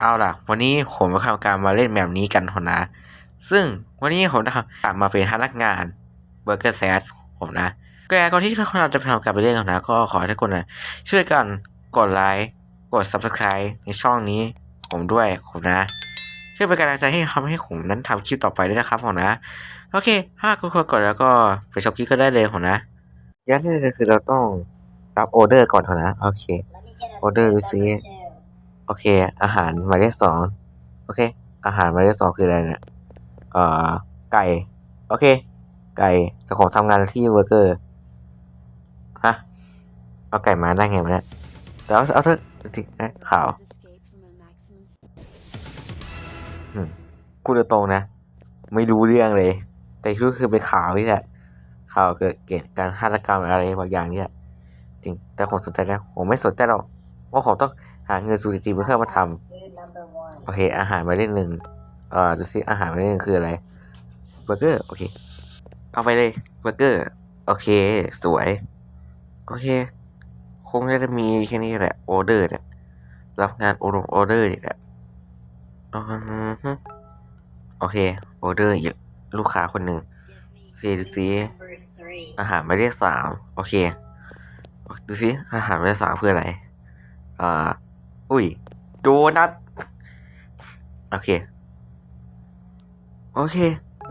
เอาล่ะ วันนี้ผมมาทำการมาเล่นแบบนี้กันทนนะ ซึ่งวันนี้ผมจะทำการมาเป็นพนักงานเบอร์เกอร์แซดผมนะแกก่อนที่เราจะไปทำการไปเล่นกันนะ ก็ขอให้ทุกคนนะช่วยกันกดไลค์กด subscribe ในช่องนี้ผมด้วยผมนะเพื่อเป็นกำลังใจให้ทำให้ผมนั้นทำคลิปต่อไปด้วยนะครับผมนะโอเคถ้าทุกคนกดแล้วก็ไปชมคลิปก็ได้เลยผมนะยัดนี่เลยคือเราต้องรับออเดอร์ก่อนเถอะนะโอเค Order ดูซิ โอเค อาหารหมายเลขสองโอเค อาหารหมายเลขสองคืออะไรเนี่ยเอ่อไก่ โอเค ไก่แต่ผมทำงานที่เบอร์เกอร์ฮะเอาไก่มาได้ไงวะเนี่ยแต่เอาเอาเถอะทิ้งข่าวอืมพูดตรงนะ ไม่รู้เรื่องเลย แต่ที่รู้คือเป็นข่าวนี่แหละข่าวเกิดเกิดการฆาตกรรมอะไรบางอย่างนี่แหละจริงแต่ผมสนใจนะผมไม่สนใจหรอก ว่าผมต้องหาเงินสูติเพื่อมาทำโอเค อาหารหมายเลขหนึ่งเอ่อดูซิอาหารหมายเลขหนึ่งคืออะไรเบอร์เกอร์โอเค เอาไปเลยเบอร์เกอร์โอเค สวย โอเค คงจะมีแค่นี้แหละออเดอร์เนี่ยรับงานโอออเดอร์นี่แหละโอเคออเดอร์อีกลูกค้าคนหนึ่งโอเคดูซิอาหารหมายเลขสามโอเค ดูซิอาหารหมายเลขสามคืออะไร อ่า อุ้ย โดนัท โอเค โอเค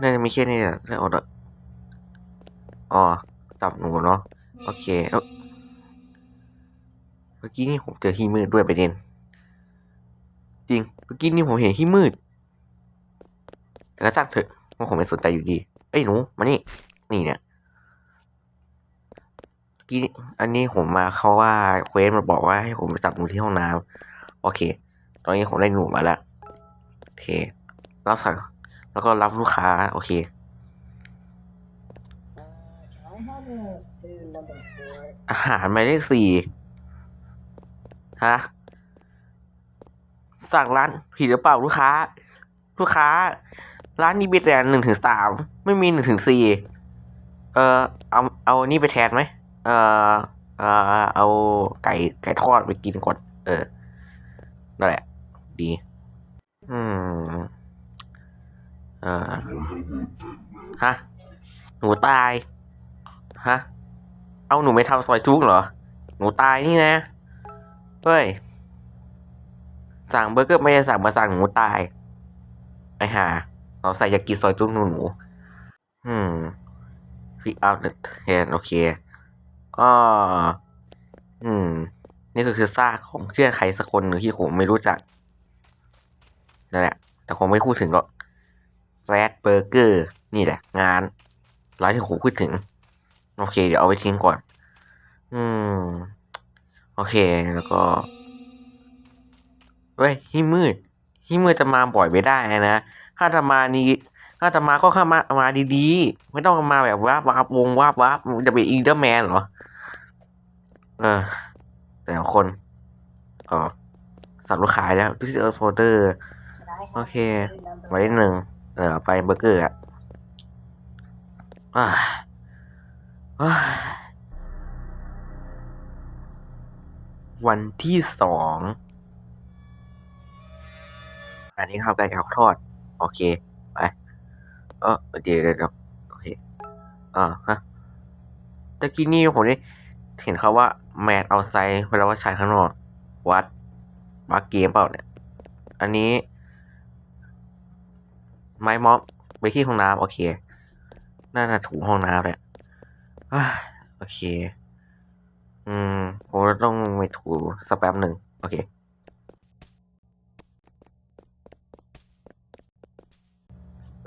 น่าจะมีแค่นี้แหละเรื่องออเดอร์อ๋อ จับหนูเนาะ โอเค เมื่อกี้นี่ผมเจอที่มืดด้วยประเด็น จริง เมื่อกี้นี่ผมเห็นที่มืด แต่ก็ช่างเถอะว่าผมไม่สนใจอยู่ดี เอ้ยหนู มานี่ นี่เนี่ย กี้อันนี้ผมมาเขาว่าเควสมาบอกว่าให้ผมไปจับหนูที่ห้องน้ำโอเค ตอนนี้ผมได้หนูมาแล้วโอเครับสั่งแล้วก็รับลูกค้า โอเค อาหารหมายเลขสี่ฮะสั่งร้านผิดหรือเปล่าลูกค้า ลูกค้า ร้านนี้มีแต่หนึ่งถึงสามไม่มีหนึ่งถึงสี่เออเอาเอานี่ไปแทนไหม เออเออเอาไก่ไก่ทอดไปกินก่อน เออ นั่นแหละ ดี อืมเออฮะ หนูตาย ฮะ เอาหนูไม่ทำซอยจุกเหรอ หนูตายนี่นะ เฮ้ย สั่งเบอร์เกอร์ไม่ได้สั่งมาสั่งหนูตายไอ้ห่าเราใส่ยากิซอยจุกหนูหนู อืมพิกอัพเดอะแทนโอเค อ่าอืม นี่ก็คือซากของเพื่อนใครสักคนหนึ่งที่ผมไม่รู้จักนั่นแหละ แต่คงไม่พูดถึงหรอกแซดเบอร์เกอร์ นี่แหละ งานร้านที่ผมพูดถึง โอเค เดี๋ยวเอาไปทิ้งก่อน อืม โอเค แล้วก็เฮ้ยที่มืดที่มืดจะมาบ่อยไม่ได้นะ ถ้าจะมานี้ถ้าจะมาก็เข้ามามาดีๆ ไม่ต้องมาแบบว่าบวาบวงวาบวาบจะเป็นอีเดอร์แมนเหรอ เออ แต่ละคนเออสั่งลูกค้าแล้วพิเศษโฟลเดอร์โอเคหมายเลขหนึ่งเออไปเบอร์เกอร์อะอ่าอ่าวันที่สอง อันนี้ข้าวไก่ข้าวทอด โอเค ไป เออเดี๋ยวเดี๋ยวเดี๋ยวโอเคอ่าฮะตะกี้นี่ผมได้ เห็นเขาว่าแมทเอาไซเวลาว่าชายข้างนอก วัดวัดเกมเปล่าเนี่ย อันนี้ ไม้ม็อบไปที่ห้องน้ำโอเคน่าจะถูห้องน้ำแหละโอเค อืมผมต้องไปถูสักแป๊บหนึ่งโอเค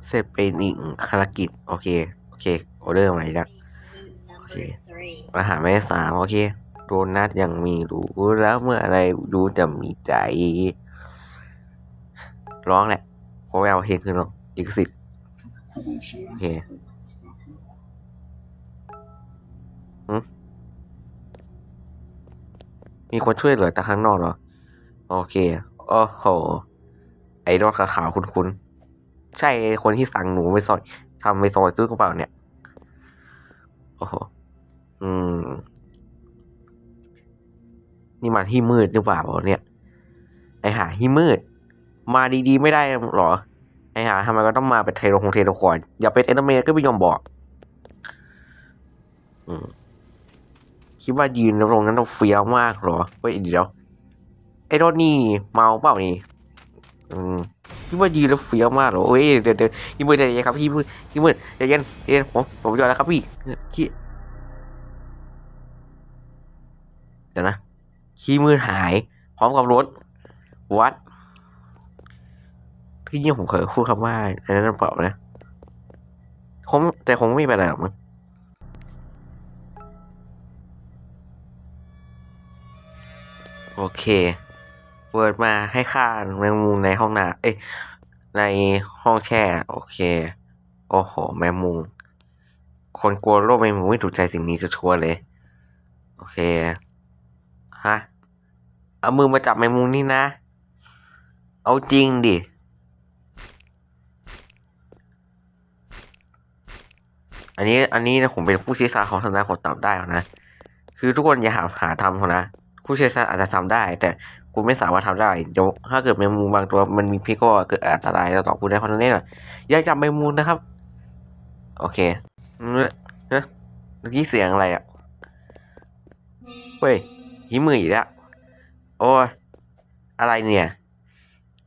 เสร็จเป็นอีกภารกิจโอเค โอเคออเดอร์ใหม่แล้ ว Okay. อาหารไม่สามโอเคโดนัทยังมีรู้แล้วเมื่ออะไรดูจะมีใจร้องแหละเพราะแววเพลงคือหรอกลิขสิทธิ์โอเคมีคนช่วยเหลือแต่ข้างนอกเหรอ โอเค โอ้โห ไอ้รอดขาวๆคุณๆใช่คนที่สั่งหนูไปซอยทำไปซอยซื้อกระเป๋าเนี่ย โอ้โห อืม นี่มันที่มืดหรือเปล่าเนี่ย ไอหาที่มืด มาดีๆไม่ได้หรอ ไอหาทำไมก็ต้องมาเป็นเทโลคงเทโลคอนอย่าเป็นเอนเตอร์เมนก็ไม่ยอมบอก อืมคิดว่ายืนตรงนั้นต้องเฟี้ยวมากหรอเฮ้ยเดี๋ยวไอ้รถนี่เมาเปล่านี่อืมคิดว่ายืนแล้วเฟี้ยวมากหรอเฮ้ยเดี๋ยวเดี๋ยวพี่มือใจเย็นครับพี่มือพี่มือใจเย็นเย็นผมผมยอมแล้วครับพี่ขี้ เดี๋ยวนะขี้มือหาย พร้อมกับรถวัดที่ยิ่ผมเคยพูดคำว่าอันนั้นเปล่านะคงแต่คงไม่เป็นไรหรอกมั้งโอเคเปิดมาให้ค่าแมงมุมในห้องน้ำเอ้ยในห้องแช่ โอเค โอ้โห แมงมุม คนกลัวโรคแมงมุมไม่ถูกใจสิ่งนี้จะชัวร์เลย โอเค ฮะ เอามือมาจับแมงมุมนี่นะ เอาจริงดิ อันนี้อันนี้นะผมเป็นผู้เชี่ยวชาญของทางด้านคนตอบได้นะ คือทุกคนอย่าหาหาทำเขานะผู้เชี่ยวชาญอาจจะทำได้ แต่กูไม่สามารถทำได้เดี๋ยวถ้าเกิดแมงมุมบางตัวมันมีพิษก็เกิดอันตรายต่อคุณได้เพราะนั้นเนี่ยอย่าจับแมงมุมนะครับ โอเคเนอะเนอะเมื่อกี้เสียงอะไรอะ เฮ้ย หิมืออีกแล้ว โอ้ยอะไรเนี่ย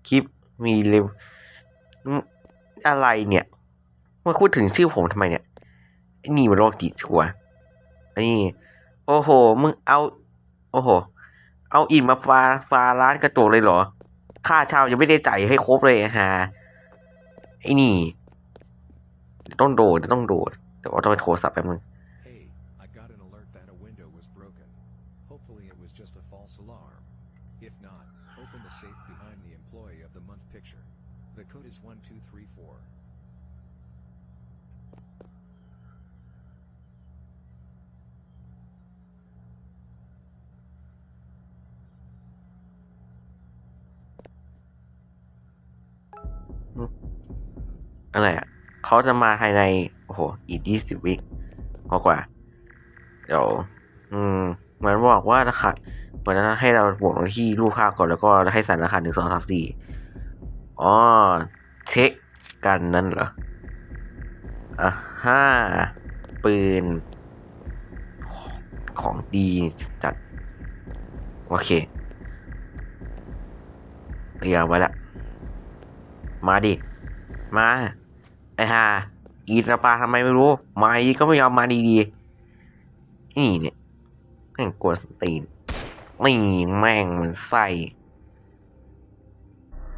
คลิปมีเร็วอะไรเนี่ยมาพูดถึงชื่อผมทำไมเนี่ยไอ้นี่มันโรคจิตชัวไอ้นี่โอ้โห มึงเอา โอ้โห เอาอิ่มมาฟาฟาร้านกระโจกเลยเหรอ ค่าเช่ายังไม่ได้จ่ายให้ครบเลยฮะไอ้นี่ ต้องโดดต้องโดด แต่ว่าต้องไปโทรศัพท์แป๊บนึง false alarm. If not, open the safe behind the employee of the month picture. The code is 1234. อะไรอ่ะ เขาจะมาภายใน โอ้โห อีกยี่สิบวิกว่ากว่า เดี๋ยว อืม เหมือนบอกว่าราคาเหมือนนั้นให้เราบวกลงที่ลูกค้าก่อนแล้วก็ให้ใส่ราคาหนึ่งสองสามสี่อ๋อเช็คกันนั่นเหรออะห้าปืน ของดีจัด โอเคเตรียมไว้ล้วมาดิ มา ไอ้ห่าอีตาปาทำไมไม่รู้ มาอีก็ไม่ยอมมาดีๆ นี่เนี่ย แม่งกวนสตีนนี่แม่งมันไส้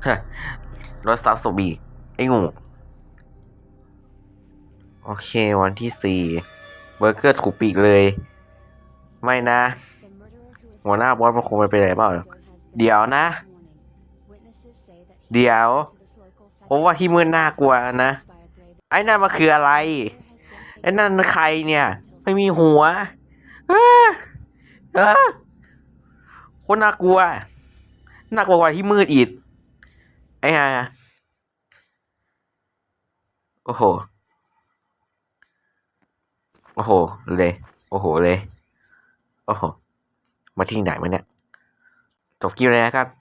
ฮะรถซับโซบี ไอ้งู โอเควันที่สี่เบอร์เกอร์ถูกปีกเลย ไม่นะ หัวหน้าบอสมันคงไปเป็นอะไรเปล่าเดี๋ยวนะ เดี๋ยวผมว่าที่มืดน่ากลัวนะ ไอ้นั่นมันคืออะไร ไอ้นั่นใครเนี่ย ไม่มีหัวอ้อ เออคนน่ากลัว น่ากลัวกว่าที่มืดอีก ไอ้ห่าโอ้โห โอ้โห เลย โอ้โห เลย โอ้โห มาทิ้งไหนมาเนี่ยจบกิ้วเลยนะครับ